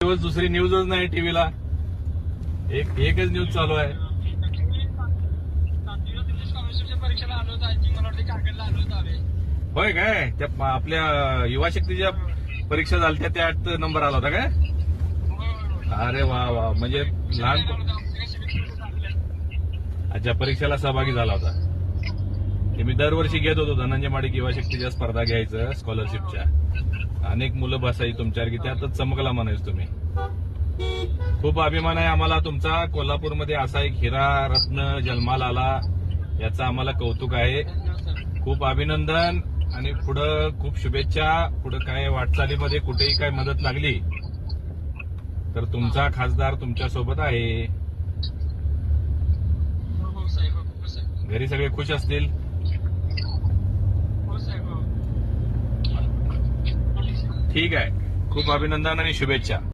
दिवस दुसरी न्यूजच नाही टीव्हीला. एक एकच न्यूज चालू आहे. होय काय? त्या आपल्या युवा शक्तीच्या परीक्षा झाल्या त्यात नंबर आला होता काय? अरे वा वा. म्हणजे लहान अच्छा परीक्षेला सहभागी झाला होता. ते मी दरवर्षी घेत होतो. धनंजय माडिक युवा शक्तीच्या स्पर्धा घ्यायचं स्कॉलरशिपच्या अनेक मुलं बसायची तुमच्यावर की त्यातच चमकला म्हणायच तुम्ही. खूप अभिमान आहे आम्हाला तुमचा. कोल्हापूरमध्ये असा एक हिरा रत्न जन्माला आला याचा आम्हाला कौतुक आहे. खूप अभिनंदन आणि पुढं खूप शुभेच्छा. पुढं काय वाटचालीमध्ये कुठेही काय मदत लागली तर तुमचा खासदार तुमच्यासोबत आहे. घरी सगळे खुश असतील? ठीक आहे. खूप अभिनंदन आणि शुभेच्छा.